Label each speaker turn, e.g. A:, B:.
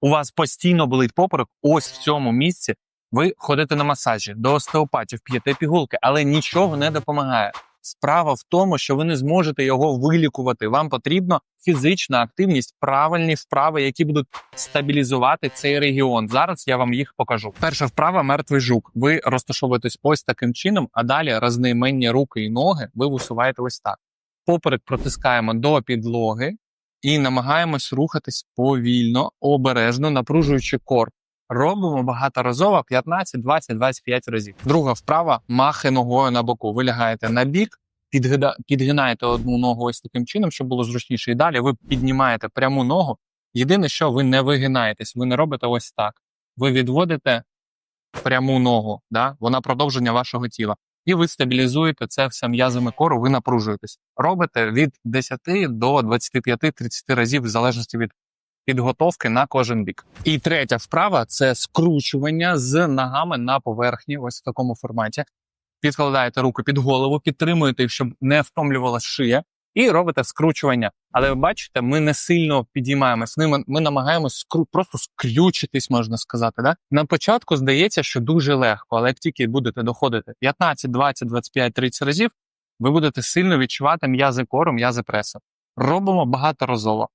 A: у вас постійно болить поперек, ось в цьому місці ви ходите на масажі, до остеопатів, п'єте пігулки, але нічого не допомагає. Справа в тому, що ви не зможете його вилікувати. Вам потрібна фізична активність, правильні вправи, які будуть стабілізувати цей регіон. Зараз я вам їх покажу. Перша вправа мертвий жук. Ви розташовуєтесь ось таким чином, а далі рознайменні руки і ноги ви висуваєте ось так. Поперек протискаємо до підлоги і намагаємось рухатись повільно, обережно, напружуючи кор. Робимо багаторазово 15, 20, 25 разів. Друга вправа махи ногою на боку. Ви лягаєте на бік, підгинаєте одну ногу ось таким чином, щоб було зручніше. І далі ви піднімаєте пряму ногу. Єдине, що ви не вигинаєтесь, ви не робите ось так. Ви відводите пряму ногу, да? вона продовження вашого тіла. І ви стабілізуєте це все м'язами кору, ви напружуєтесь. Робите від 10 до 25-30 разів, в залежності від підготовки на кожен бік. І третя вправа це скручування з ногами на поверхні, ось в такому форматі. Підкладаєте руку під голову, підтримуєте, щоб не втомлювалася шия, і робите скручування. Але ви бачите, ми не сильно підіймаємось. Ми, ми намагаємось скру, просто скрючитись, можна сказати. Да? На початку здається, що дуже легко, але як тільки будете доходити 15, 20, 25, 30 разів, ви будете сильно відчувати м'язи кору, м'язи преса. Робимо багаторазово.